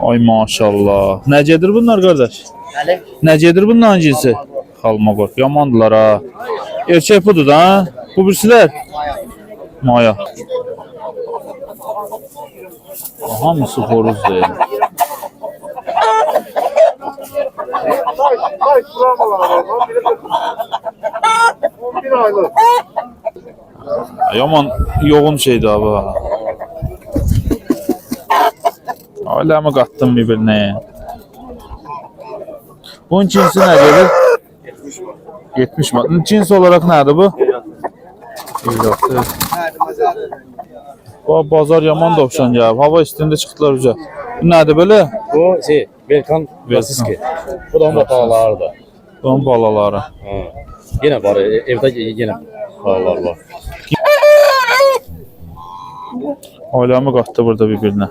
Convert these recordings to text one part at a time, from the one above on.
Ay maşallah. Necedir bunlar kardeş? Necedir bunların cinsi? Kalma bak yamandılar ha. Erkek budur da ha. Bu birisiler. Maya. Hamısı xoruz deyil. Yaman yoğun şeydi abi. ha. Öyle mi kattın birbirine? Bunun cinsi ne gelir? 70 manat. Cins olarak nerede bu? Eyvah. Bu bazar yaman dovşan ya. Hava üstünde çıktılar uca. Nədir belə? Bu şey, Belkan Vasiski. Bu da bağlardı. Onun balaları. Hə. Yenə var, e, evdə yenə balalar var. Oylamı qatdı burada bir-birinə.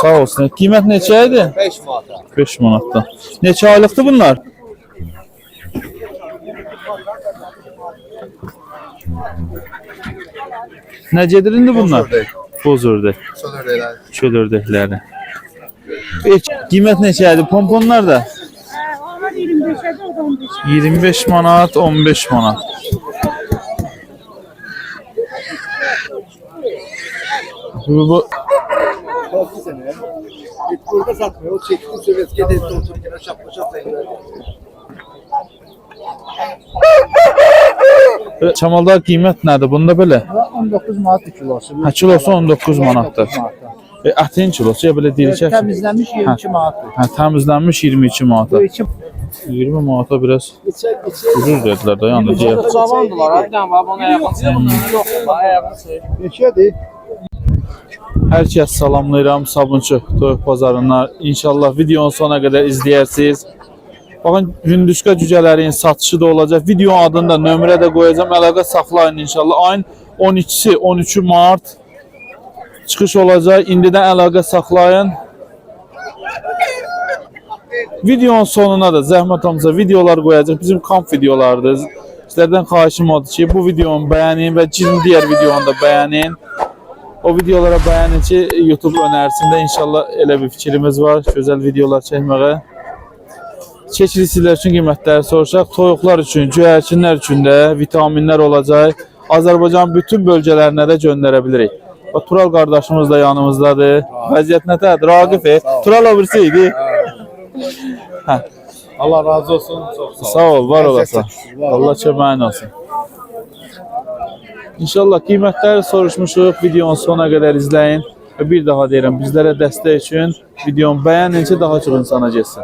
Sağ olsun. Qiymət neçə idi? 5 manat. 5 manatda. Neçə aylıqdır bunlar? Nə gedir indi bunlar? Bozörde. Çölördeklerde. Hiç kıymet neçeydi? Pomponlar da. 25 manat, 15 manat. Bu, bu burada Çamalda qiymət nədir? Bunda belə? 19 manat kilosu. Hə, kilosu 19 manatdır. E, ətin kilosu ya belə deyiləcək. Temizlenmiş 22 manat. Hə, təmizlənmiş 22 manata. Bu içi 20 manata biraz ucuz dedilər də, yəni deyək. zamandılar. Harbiden var bana ayağını Yok, ayağını sayı. Neçədir? Hər kəs salamlayıram. Sabunçu toyuq bazarından. İnşallah videonun sona qədər izləyərsiniz. Baxın, hündüşka cücələrin satışı da olacaq. Videonun adını da nömrə də qoyacağam. Əlaqə saxlayın inşallah. Ayın 12-si, 13 mart çıxış olacaq. İndidən əlaqə saxlayın. Videonun sonuna da zəhmət olmasa videolar qoyacaq. Bizim kamp videolardır. Sizlərdən xahişim odur ki, bu videonu bəyənin və cin digər videonu da bəyənin. O videolara bəyənin ki, YouTube önərisində inşallah elə bir fikrimiz var. Gözəl videolar çəkməyə. Çəkilişlər üçün qiymətləri soruşaq. Toyuqlar üçün, göyərçinlər üçün də vitaminlər olacaq. Azərbaycanın bütün bölgələrinə də göndərə bilirik. Bax, Tural qardaşımız da yanımızdadır. Vəziyyət nətədir? Raqif, e? Tural o birisi idi. Allah razı olsun. Çok sağ ol. Sağ ol, var olasın. Allah köməyin olsun. İnşallah qiymətləri soruşmuşuq. Videonun sona qədər izləyin. Bir daha deyirəm, bizlərə dəstək üçün videonu bəyənin ki, daha çox insana getsin.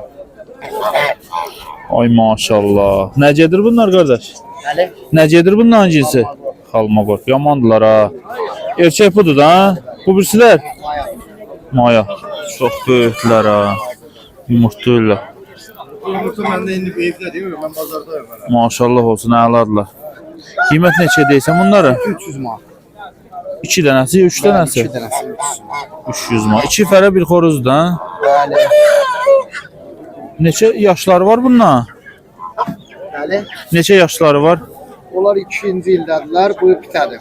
Ay maşallah. Nəcədir bunlar qardaş? Bəli. Nəcədir bunların cinsi? Xalma bax, yamandılar ha. Erkək budur da? Bu birisilər? Maya. Çox böyükdülər ha. Yumurtlayırlar. Yumurta məndə indi evdə değil mi? Mən bazardayım hələ. Maşallah olsun, əladılar. Qiymət neçə deyirsən bunları? 300 manat. 2 dənəsi, 3 dənəsi. 2 dənəsi 300 manat. 300 manat. 2 fərə bir xoruzdur da. Bəli. Neçə yaşları var bunlar? Bəli. Neçə yaşları var? Onlar 2-ci ildədirlər. Bu bitədir.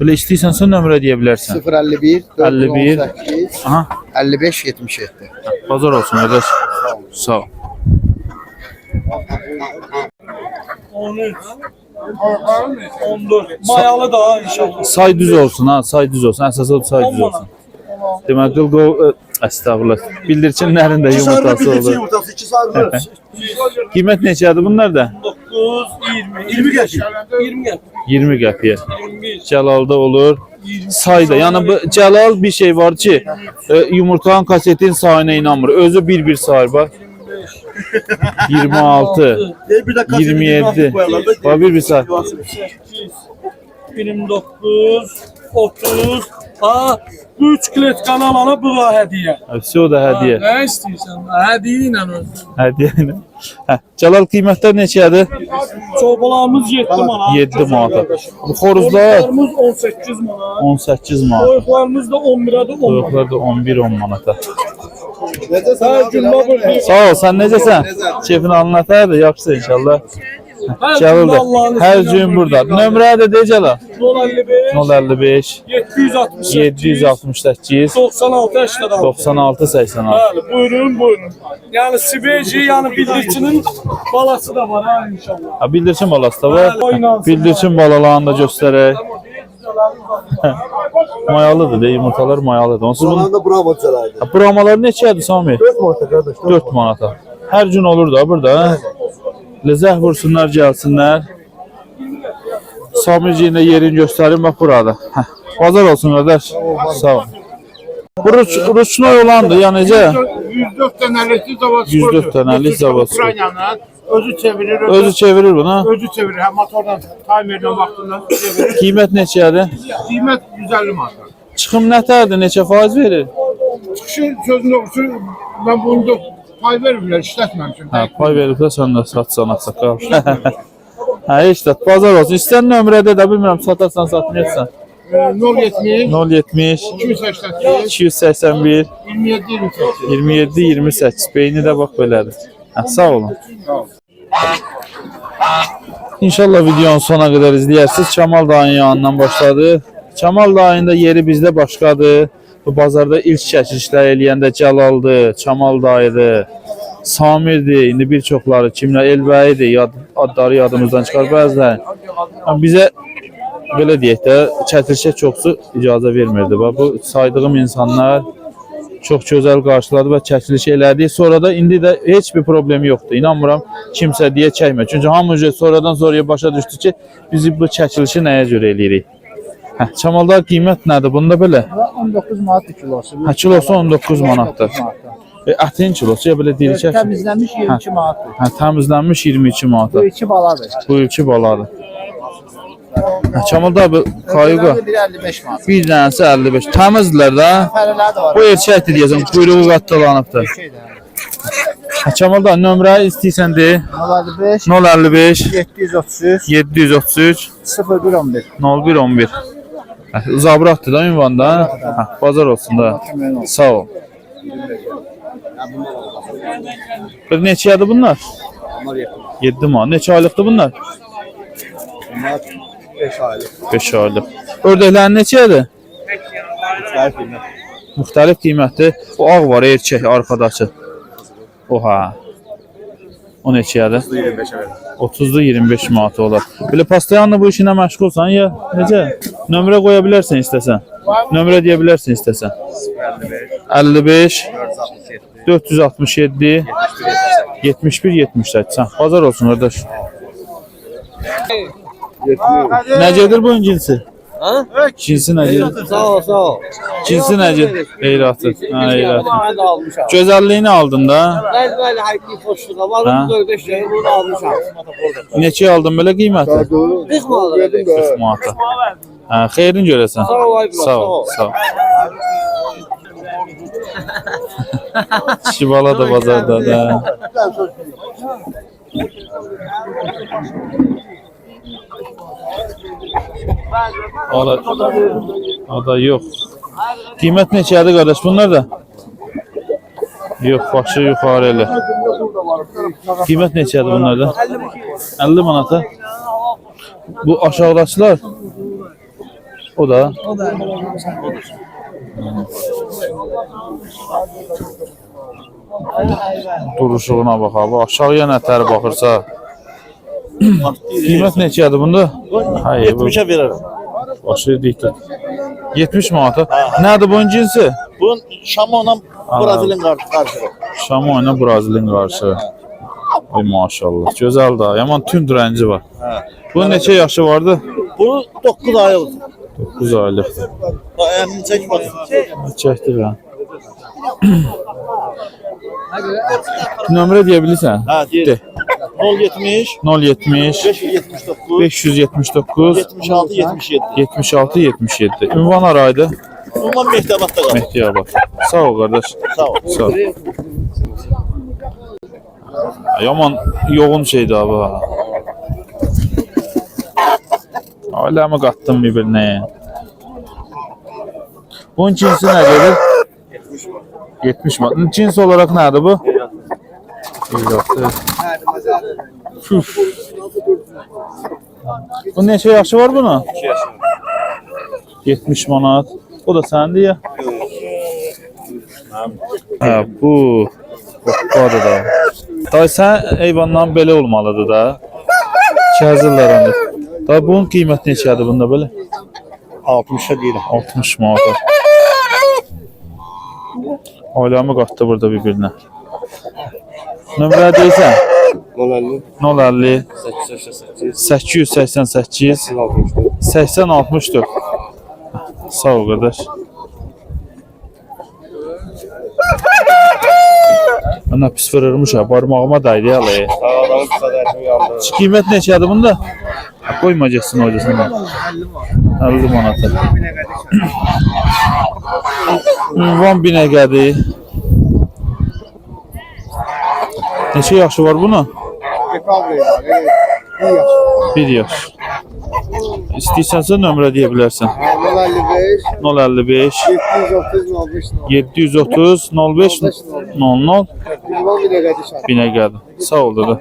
Belə istəyirsənsə nömrə deyə bilərsən. 051 51. 418 Aha, 55 77. bazar olsun qardaş. Sağ ol. 14. Mayalı da inşallah. Say düz olsun ha, say düz olsun. Əsas odur say düz olsun. Demək qılqo əstəğfurullah. Bildirçinlərin də yumurtası olur. yumurtası 2 sarı. Qiymət neçədir bunlar da? 9, 20. 20 gel. 20 gel. 20 qəpiyə. 21. Cəlalda olur. Sayda. Yəni bu Cəlal bir şey var ki, e, yumurtanın kasetin sayına inanmır. Özü bir-bir sayır bax. 26, Bir də 27. Bax bir-bir say. 8, 29, 30, Ha, bu üç kletkanı alana bu da hediye. Hepsi o da hediye. Ha, Ne istiyorsan? Hediye ile özür. Hediye. Hə, Cəlal qiymətlər neçədir? Çobalarımız 7 manat. 7 manata. Bu xoruzlar Toyuqlarımız 18 manat. 18 manat. Toyuqlarımız da 11'e de 10 manat. Toyuqlar da 11-10 manata. Her gün babır. Sağ ol, sən necəsən? Keyfin anlatardı, yaxşı inşallah. Da hər gün burada. Nömrə də de Cəlal. 055 055 768 768 96 86. 96 86. Bəli, buyurun, buyurun. Yəni Sibeji, yəni bildirçinin balası da var ha inşallah. Ha, bildirçin balası da var. Bildirçin balalarını da göstərək. Mayalıdır da, yumurtalar mayalıdır. Onsuz bunun Zamanında bravo çalardı. Ha, Buramalar neçədir Sami? 4 manata kardeş. 4 manata. Hər gün olur da burada. Lezəh vursunlar, gəlsinlər. Samirciyində yerini göstərim bax burada. Hə. Bazar olsun qardaş. Sağ ol. Bu ruç, ruçnoy olandı ya necə? 104 dənəlikli zavod 104 dənəlik zavod. Ukraynanın özü çevirir, özü, Özü çevirir bunu. özü çevirir. Həm motordan timerlə vaxtında çevirir. Qiymət neçədir? Qiymət 150 manat. Çıxım nətərdir? Neçə faiz verir? Çıxışı sözün doğrusu mən bunu pay vermirlər, işlətməmişim. Hə, pay veribsə sən də satsan ağsaqqal. hə, işte bazar olsun. İstən nömrədə də bilmirəm satarsan, satmıyorsan. 070 070 281 281 27 28. 27 28 beyni də bax belədir. Hə, sağ olun. İnşallah videonun sona qədər izləyərsiniz. Kamal dayının yanından başladı. Kamal dayının da yeri bizdə başqadır. Bu bazarda ilk çəkilişlər eləyəndə Cəlaldır, Kamal dayıdır, Samirdir. İndi bir çoxları kimlər Elbəyidir, yad, adları yadımızdan çıxar bəziləri. Amma bizə belə deyək də çəkilişə çoxsu icazə vermirdi. Bax bu saydığım insanlar çox gözəl qarşıladı və çəkiliş elədi. Sonra da indi də heç bir problem yoxdur. İnanmıram kimsə deyə çəkmir. Çünki hamı sonradan sonraya başa düşdü ki, biz bu çəkilişi nəyə görə eləyirik. Hə, Çamalda qiymət nədir? Bunda belə. 19 manat kilosu. Hə, kilosu 19 manatdır. E, ətin kilosu ya belə diri çək. Təmizlənmiş 22 manatdır. Hə, təmizlənmiş 22 Bu manata. iki baladır. Bu iki baladır. Hə, Çamalda bu Biri 55 manat. bir dənəsi 55. Təmizdirlər də. Bu erkəkdir deyəsən, quyruğu qatdalanıbdır. Hə, Çamalda nömrə istəyirsən de. 055 055 733 733 0111. 0111. Hə, Zabratdır da ünvanda. Hə, bazar olsun da. Sağ ol. Bir neçədir bunlar? 7 man. Neçə aylıqdır bunlar? 5 aylık. 5 aylıq. Ördəklərin neçədir? Müxtəlif qiymətdir. O ağ var, erkək arxadakı. Oha. O? 25 aylık. 30-da 25 manat olar. Belə pastayanla bu işinə məşğulsan ya necə? Nömrə qoya bilərsən istəsən. Nömrə deyə bilərsən istəsən. 55 467 71 78. Sən bazar olsun qardaş. Necədir bu cinsi? Ha? Cinsi necədir? Sağ ol, sağ ol. Cinsi necədir? Eylatı. Ha, eylatı. Ben de aldın da. Ben böyle hakkı hoşluğa Ha? varım kardeşlerim bunu almışam. Neçə aldın belə qiyməti? Biz mi alalım? 40 manata. Hə, xeyrin görəsən. Sağ ol, Sağ ol. sağ ol. Şibala da bazarda da. Ala, ada yox. Qiymət neçədir qardaş bunlar da? Yox, başı yuxarı elə. Qiymət neçədir bunlar da? 50 manata. Bu aşağıdakılar? O da. Duruşuğuna bax abi. Aşağıya nətər baxırsa. Qiymət neçədir bunda? Hayır, bu 70'e veririm. başı dikkat. 70 manata. Nədir bunun cinsi? Bunun Şamon'la Brazil'in karşı. karşı. Şamo ilə Brazilin qarşı. Ay maşallah. Gözəl da. Yaman tünd rəngi var. Bunun neçə yaşı vardı? Bunu 9 ay oldu. 9 aylıqdır. Çek bakayım. Çəkdir ha. Nömrə deyə bilirsən? Ha De. diyelim. 070 070 579 579 76 77. 76 77. Ünvan araydı. Bundan Mehtabat'ta kaldı. Mehdi'ye bak. Sağ ol kardeş. Sağ ol. Sağ ol. Yaman yoğun şeydi abi ha. Öyle mi kattın birbirine? Bunun cinsi ne gelir? 70 mi? Cins olarak nerede bu? Evlatı. Üf. Bu neçə yaşı var bunun? 2 yaşı. 70 manat. O da səndi ya. Hə, bu. Bax, da. Day sən eyvandan belə olmalıdır da. Kəzirlər onda. Day bunun qiyməti neçədir bunda belə? 60'a değil. 60 manat. Ailəmi qatdı burada bir-birinə. Nömrə deyirsən? 50. 050 888 80 64. Sağ ol qardaş. Ana pis vururmuş ha, barmağıma daydı ya uyandı. Qiymət neçədir bunda? Qoymayacaqsın öylesine. 50 manata. Ünvan binəqədir. Neçə yaşı var bunun? Bir yaş. İstəyirsənsə nömrə deyə bilərsən. 055 730 05 00 Binəqədi. Sağ ol da.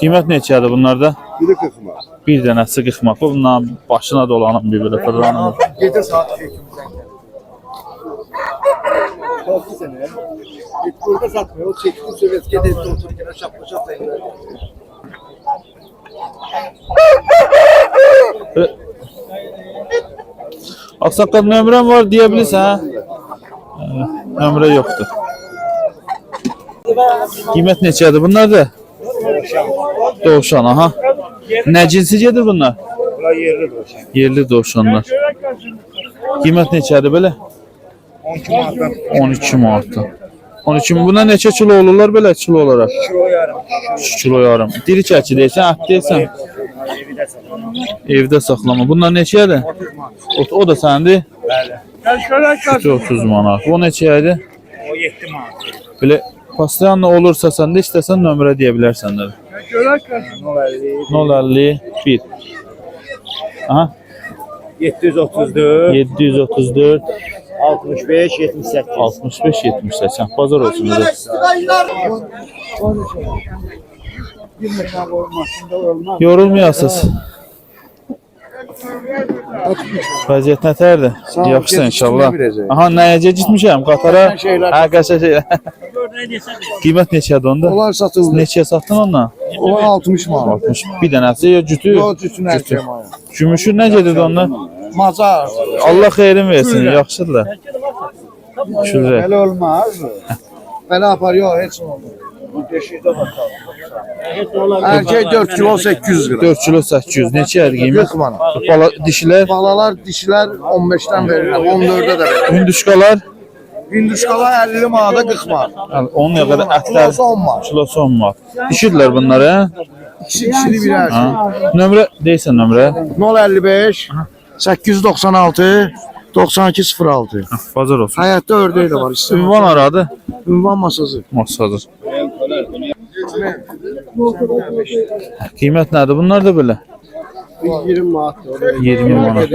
Qiymət neçədir bunlarda? Biri kısmı. Bir dənəsi 40 manat. Başına dolanım bir belə fırlanım. Gece saat 8'den Korku sene. Git burada satmıyor. O çekti söyledi. Gede otururken şapka şapka. Ağsaqqal nömrəm var deyə bilirsən? Nömrə yoxdur. Qiymət neçədir bunlar da? Dovşan, aha. Nə cinsi gedir bunlar? Bura yerli dövşen. Yerli dovşanlar. Qiymət neçədir belə? 12 manattan 12 manatdan. 12 mi? Buna neçə kilo olurlar belə kilo olaraq? kilo yarım. 2 kilo yarım. Diri çəki deyirsən, ət deyirsən. Evide satalım. Evdə saxlama. Bunlar neçədir? O, o da səndir? Bəli. 30 manat. O neçəyədir? O 7 manat. Belə pastayanla olursa səndə istəsən nömrə deyə bilərsən də. 050 051 Aha 734 734 65 78. 65 78 Bazar olsun da. Yorulmayasınız. Vəziyyət nətərdir? Yaxşısan inşallah. Aha nəyəcə gitmişəm Qatara. Hə qəşə şey. Qiymət neçədir onda? Onlar satıldı. Neçəyə satdın ondan? Onlar 60 manat. 60. Bir dənəsi ya cütü. Yol üçün her şey var. Gümüşü nə gedir ondan? Mazar. Allah xeyrin versin. Yaxşıdır. Şükür. Böyle olmaz. Böyle yapar yok hiç olmaz. Erkek 4 kilo 800 gram. 4 kilo 800. Neçədir qiymət? 40 manat. Bala dişilər, Balalar dişiler 15'ten verirler. 14'e de verirler. hündüşkalar, Hinduşkalar 50 manata 40 manat. yəni onun nə qədər ətlər Kilosu 10 manat. kilosu 10 manat. Dişirlər bunlar hə? İkisi ikisini birer. Ha. Nömrə deyirsən nömrə. 055 896 9206. Ha, Bazar olsun. Hayatta ördeği de var işte. Ünvan aradı. Ünvan masası. Masadır. Qiymət nədir bunlar da belə? 20 manat. 20 manat.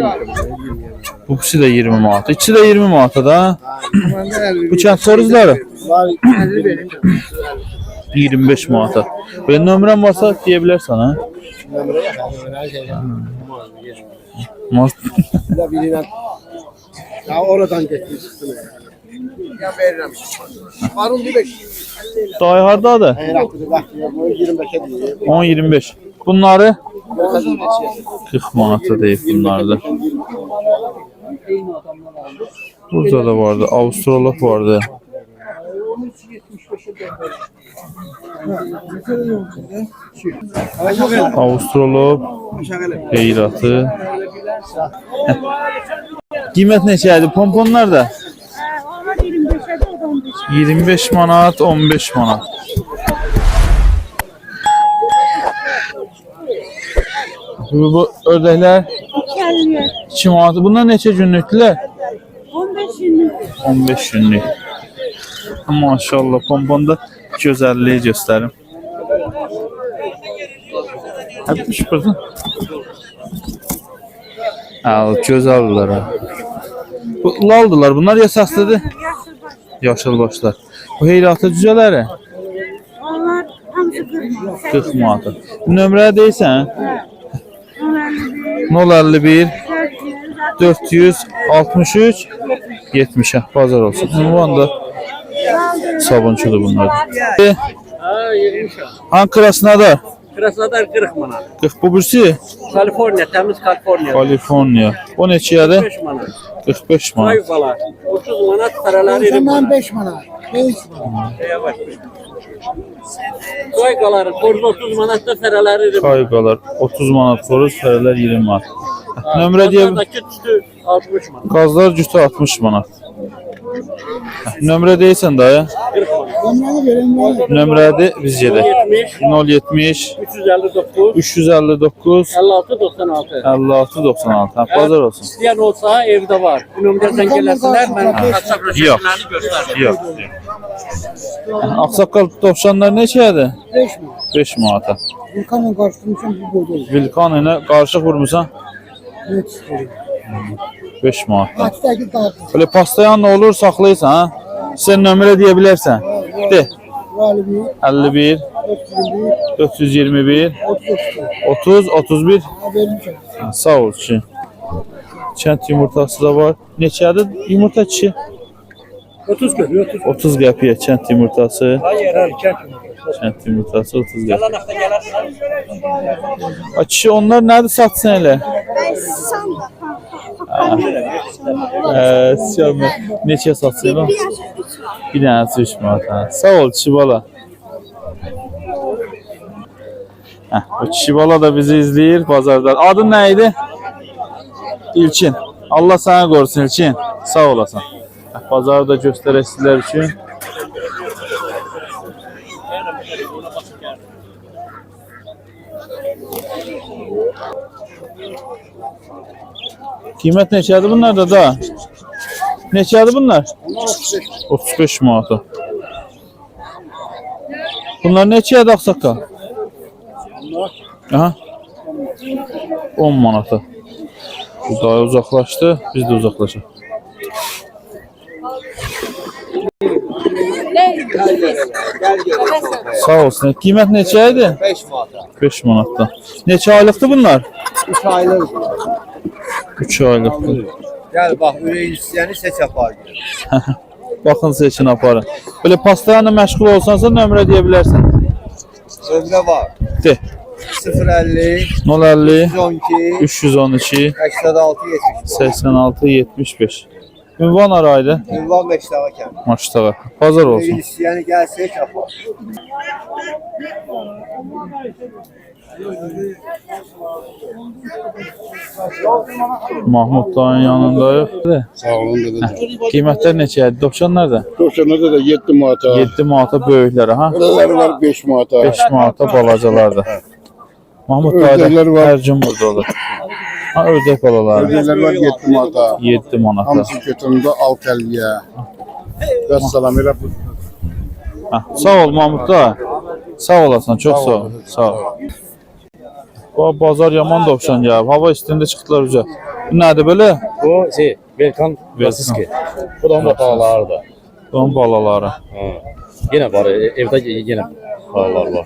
İkisi də 20 manat. İkisi də 20 manata da. 50 benim. 25 manata. Belə nömrəm varsa. Mas Da birine. Ya oradan getirmişsin. Ya veririm. Varun bir bak ya. Bu 25'e diyor. 10-25. Bunları Kazın geçiyor. 40 manata deyib bunlarda. Burada da vardı. Avustralop vardı. Avustralop Heyratı Kıymet neçeydi? Pomponlar da 25 manat 15 manat Bu ördekler 2.50 Çimolata. Bunlar neçə günlükdülər? 15 günlük. 15 günlük. Maşallah pomponda gözəlliyi göstərim. Həbmiş burada. Al, gözəldirlər. Bu laldırlar. Bunlar yasaslıdır. Yaşıl başlar. Bu heyratı cüzələri. Onlar hamısı 40 manat. 40 manat. Nömrə deyirsən? 051 051 463 70 ah, bazar olsun. Ünvan da sabunçudur bunlar. E, Ha, yemiş. Ankara'sına da Krasnodar 40 manat. 40 bu birisi Kaliforniya, temiz Kaliforniya. Kaliforniya. O neçədir? 45 manat. 45 manat. Ay bala. 30 manat paraları 20 manat. 5 manat. 5 manat. Yavaş. Koy qaları, koruz 30 manat da paraları 20 manat. Kayqalar 30 manat, xoruz fərələr 20 manat. Nömrə deyə Pazardakı tütü 60 manat. qazlar cütü 60 manat. Nömrə deyirsən dayı? 40 manat. Onları verenler. Nömrədir. 70, 070 359, 359 56, 96. 56 96. Ha, bazar olsun. İsteyen olsa evde var. Bu nömrədən gələsinlər, mən WhatsApp Yox. rəsmlərini göstərim. Yox. Ağsaqqal tovşanlar neçədir? 5 manat. 5 manata. Vulkanla karşılamışım bu boyda. Vilkan ilə qarışıq vurmusan Evet. 5 manatdan. Böyle pastayan ne olur saxlayırsan ha? Sən nömrə deyə bilərsən. De. Valibi. 51 421. 421 32. 30 31 Ha Sağ ol kişi. Kənd yumurtası da var. Neçədir yumurta kişi? 30 gün, 30 30 qəpiyə kənd yumurtası. Hayır, erkek. Kənd yumurtası 30 qəpiyə. Kişi onlar nədir satsın elə? Ee, siyahı. Neçə elə? Bir dənəsi 3 manat. Sağ ol kişi bala. Heh, o kişi bala da bizi izləyir bazarda. Adın nə idi? İlkin. Allah sənə qorusun İlkin. Sağ olasan. Heh, Bazarı da üçün. Qiymət neçədir bunlar da da? Neçədir bunlar? 35 manata. Bunlar neçədir ağsaqqal? Aha. 10 manata. Bu daha uzaqlaşdı, biz də uzaqlaşaq. Sağ olsun. Qiymət neçə idi? 5 manat. 5 manatdan. Neçə aylıqdır bunlar? 3 aylık. 3 aylıqdır. Gel bak ürək istəyəni seç apar. Baxın seçin aparın. Belə pastayla məşğul olsansa nömrə deyə bilərsən. Ömrə var. De. 050 050 112 312 86 70. 86 75. Ünvan araydı. Ünvan Məşdağa kəndi. Maçdağa. Bazar olsun. Ürək istəyəni gəl seç apar. Mahmud dayın yanındayıq. Sağ olun dedi. Qiymətlər neçədir? Dovşanlar da Dovşanda da 7 manata. 7 manata böyükləri ha. Ördəklər var 5 manata. 5 manata balacalar da. Mahmud dayı Ördəklər da var. hər gün burada olur. Ha ördək balaları Ördəklər var 7 manata. 7 manata. Hamısı götüründə 6.50-yə. Vəssalam elə bu. Ha, sağ ol Mahmud da. Sağ olasın, çox sağ ol. Sağ ol. Bu bazar yaman dovşan gəlib. Hava istində çıxdılar üzə. Bu nədir belə? Bu şey, Velkan Vasiski. Bu da onun balaları da. Onun balaları. Ha. Yenə var, e- evdə yenə balalar var.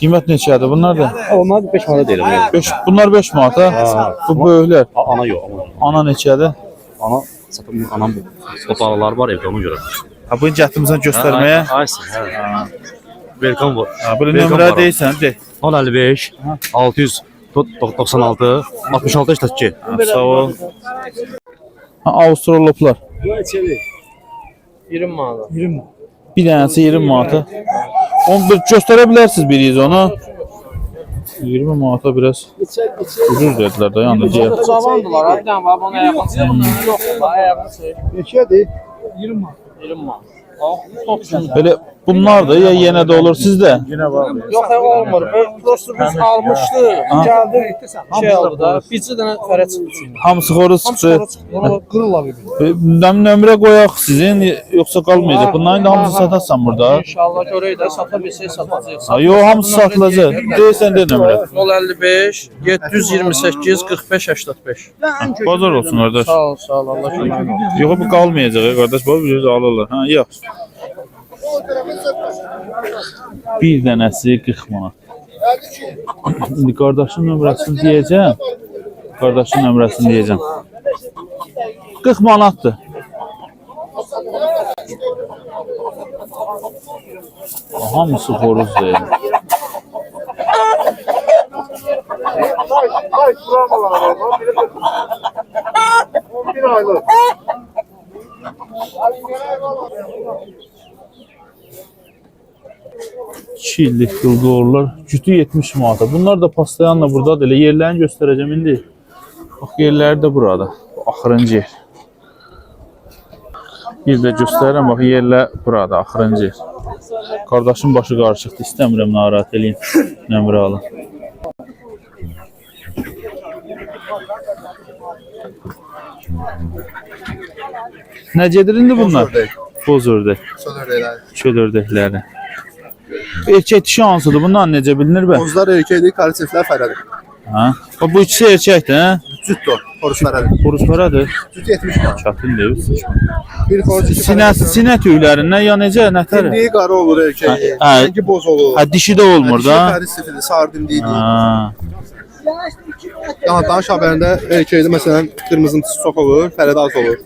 Qiymət neçədir bunlar da? Ha, Onlar 5 manata deyirəm. 5 bunlar 5 manata. Ha. Bu böyüklər. Ana yox, ana. Ana neçədir? Ana satın anam o balalar var evdə ona görə. Ha bunu gətirmisən göstərməyə. Aysin, hə. Velkan var. Ha belə nömrə deyirsən, de. 055 600 96 66 82. Ha, sağ ol. Ha Avstraloplar. 20 manat. Bir dənəsi 20 manata. Onu bir göstərə bilərsiniz biriniz onu. 20 manata biraz ucuz dedilər də yəni deyə. Cavandılar, harbiden var. Bana yakın. Bunlar yok. Ayağını söyle. Neçədir? 20 manat. Böyle bunlar da ya yine de olur sizde. Yox, hə, olmur. Prosto biz almışdı. Ha. Geldi. Şey aldı da. Bir dənə fərə çıxdı. Hamısı xoruz çıxdı. Qırırlar bir-birini. Nəm nömrə qoyaq sizin yoxsa qalmayacaq. Bunların da hamısı satasan burada. İnşallah görək də sata bilsək satacağıq. Ha, yo hamısı satılacaq. Deyirsən de nömrə. 055 728 45 85. Bazar olsun qardaş. Sağ ol, sağ ol. Allah kömək olsun. Yox bu qalmayacaq ya qardaş. Bir alırlar. Ha, yaxşı. Bir dənəsi 40 manat. İndi qardaşın nömrəsini deyəcəm. Qardaşın nömrəsini deyəcəm. 40 manatdır. Hamısı xoruzdur. İki illik qılqorlar cütü 70 manata. Bunlar da pastayanla buradadır. Elə yerlərini göstərəcəm indi. Bax yerləri də burada. Bu Axırıncı yer. Bir də göstərirəm bax yerlər burada axırıncı yer. Qardaşın başı qarışıqdır. İstəmirəm narahat eləyim. Nömrə alın. Nə gedir indi bunlar? Boz ördək. Çöl ördəkləri. Erkək dişi hansıdır? Bundan necə bilinir bə? Bozlar erkəkdir, karısiflər fərədir. Ha? Bax, Bu ikisi erkəkdir, hə? Cüt o, xoruz fərədir. Xoruz paradır. Cüt 70 manat. Çətin deyil. Bir xoruz iki Sinə, sinə tüylərindən ya necə, nətər? Dimdiyi qara olur erkəyi. Ha. Rəngi boz olur. Hə, dişi də olmur da. Deyil. Ha. Daha danış haberində erkəkdə məsələn qırmızıntısı çox olur, fərədə az olur.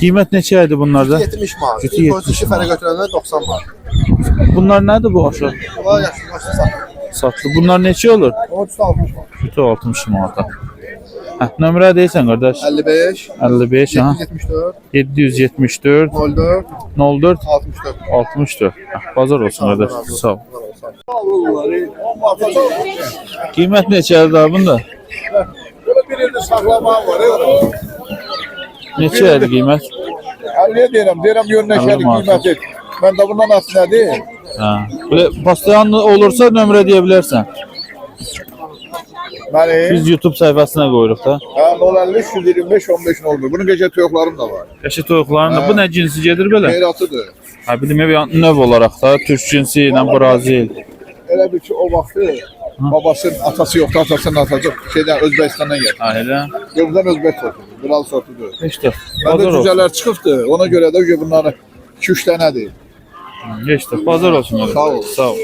Qiymət neçə idi bunlarda? 70 manat. Cütü Bir xoruz 70 iki fərə götürəndə 90 manat. Bunlar nədir bu aşağı? Bunlar yaşlı başlı satır. Satlı. Bunlar neçə olur? O cütü 60 manat. Kütü 60 manata. Hə, nömrə deyirsən qardaş? 55, 55, ha. 774, 774 04, 04 64. 64. Hə, bazar olsun qardaş. Sağ ol. Qiymət neçədir bunda? Birini saklaman var ya. Neçə idi qiymət? Ne diyelim? Diyelim yönüne Anladım şerif abi. kıymet et. Ben de bundan aslında değil. Hə. Belə pastayanlı olursa nömrə deyə bilərsən. Yani Biz YouTube səhifəsinə qoyuruq da. ha, 050 125 15 oldu. Bunun gece tüyoklarım da var. Qəşə toyuqların da bu nə cinsi gedir belə? Meyratıdır. Hə, bir növ olaraq da türk cinsi ilə Brazil. Öyle bir ki o vakti babasının atası yoktu. Atasının atası şeyden Özbekistan'dan geldi. Ha, elə. Gözden Özbek sortudur. Kral sortudur. Heç də. Ben de Bazar olsun. cüceler çıkıptı. Ona göre de bunlar 2-3 tanedir. Heç də. Bazar olsun. qardaş. Sağ ol. Sağ ol.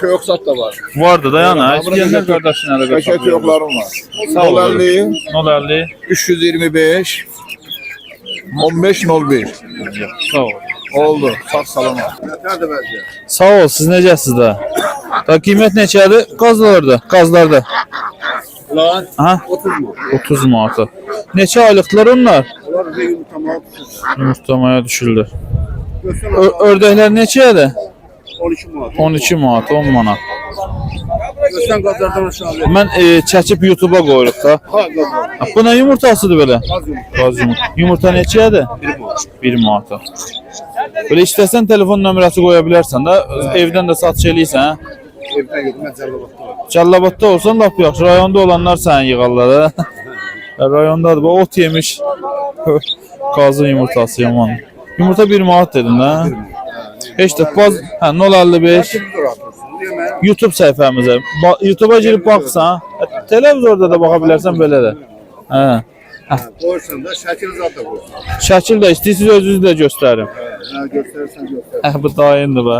Tüyok sat da var. Vardı da yana. Ha, bunu İstəyənlər gece qardaşın əlaqə Kaşe tüyoklarım var. Sağ ol. 050 050 325 15 01. Sağ ol. Oldu. Sağ salama. Nerede bence? Sağ ol. Siz necəsiz də? Da qiymət neçədir? Qazlarda, qazlarda. Lan Ha? 30 mu? 30 manata. Neçə aylıqlar onlar? Onlar bize yumurtama Yumurtlamaya düşürlər. Göster Ö- ördəklər neçədir? 12 manat. 12 manat, 10 manat. Göster gazlardan aşağı. Mən e, çəkib YouTube-a qoyuruq da. Ha Bu nə yumurtasıdır belə? Qaz yumurta. Yumurta neçədir? 1 manat. 1 manata. Belə istəsən telefon nömrəsi qoya bilərsən də, evdən də satış eləyirsən. hə? Evden yedim ben Cəlilabadda var. Cəllabadda olsan lap yaxşı. Rayonda olanlar səni yığarlar da. Rayondadır. Bu ot yemiş. Qazın yumurtası yaman. Yumurta 1 manat dedin hə 055 Kim zor atıyorsun? Niye ben? YouTube səhifəmizə. Ba- YouTube-a girib baxsan, televizorda da baxa bilərsən belə də. Hə. Koysan da şəkil zat da koy. Şəkil də istəyirsiniz özünüz də göstərim. Ha gösterirsen göster. Hə bu dayındır bə.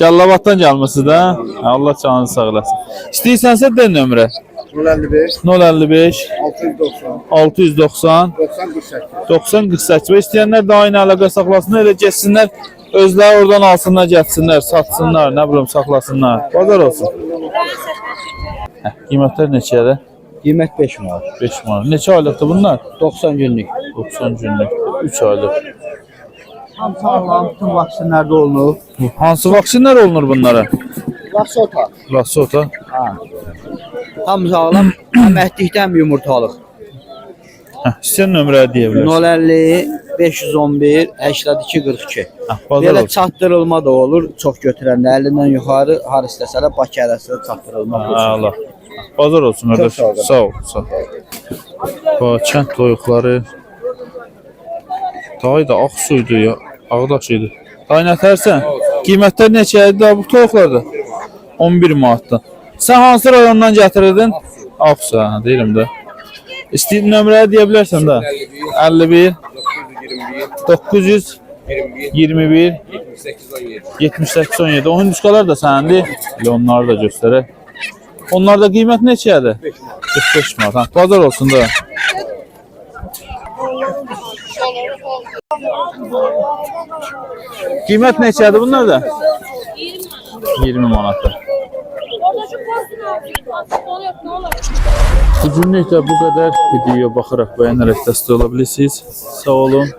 Cəllabaddan gəlmisiniz də. Hə, Allah canınızı sağ eləsin. İstəyirsənsə də nömrə 055 055 690 690 90 48. 90 48 və istəyənlər aynı əlaqə saxlasınlar, elə getsinlər, özləri oradan alsınlar, getsinlər, satsınlar, nə bilim saxlasınlar. Bazar olsun. Hə, qiymətlər neçədir? Qiymət 5 manat. 5 manat. Neçə aylıqdır bunlar? 90 günlük. 90 günlük. 3 aylıq. Hamısı Allah'ın bütün vaksinlerde olunur. Hansı vaksinlər olunur bunlara? Vasota. Rasota. Tam sağlam hem etlikten yumurtalık. Hə, istəyən nömrə deyə bilərsən. 050 511 82 42. Hə, bazar Belə çatdırılma da olur. Çox götürəndə 50-dən yuxarı har istəsələr Bakı arasında çatdırılma olur. Allah. Bazar olsun qardaş. sağ olun. Sağ ol, sağ ol. Bax, kənd toyuqları. Dayı da ağ suydu ya. Ağdaş idi. Dayı nə tərsən? Qiymətlər neçə idi daha bu toyuqlarda? 11 manatdan. Sən hansı rayondan gətirirdin? Ağsa, deyirəm də. İstəyir nömrəyə deyə bilərsən də. 51 900 21 78 17. O hündüşkalar da səndir. Elə onları da göstərək. Onlarda qiymət neçədir? 45 manat. Ha, bazar olsun da. Qiymət neçədir bunlar da? 20 manatdır. Bugünlük də bu qədər. Videoya baxaraq bəyənərək dəstək ola bilirsiniz. Sağ olun.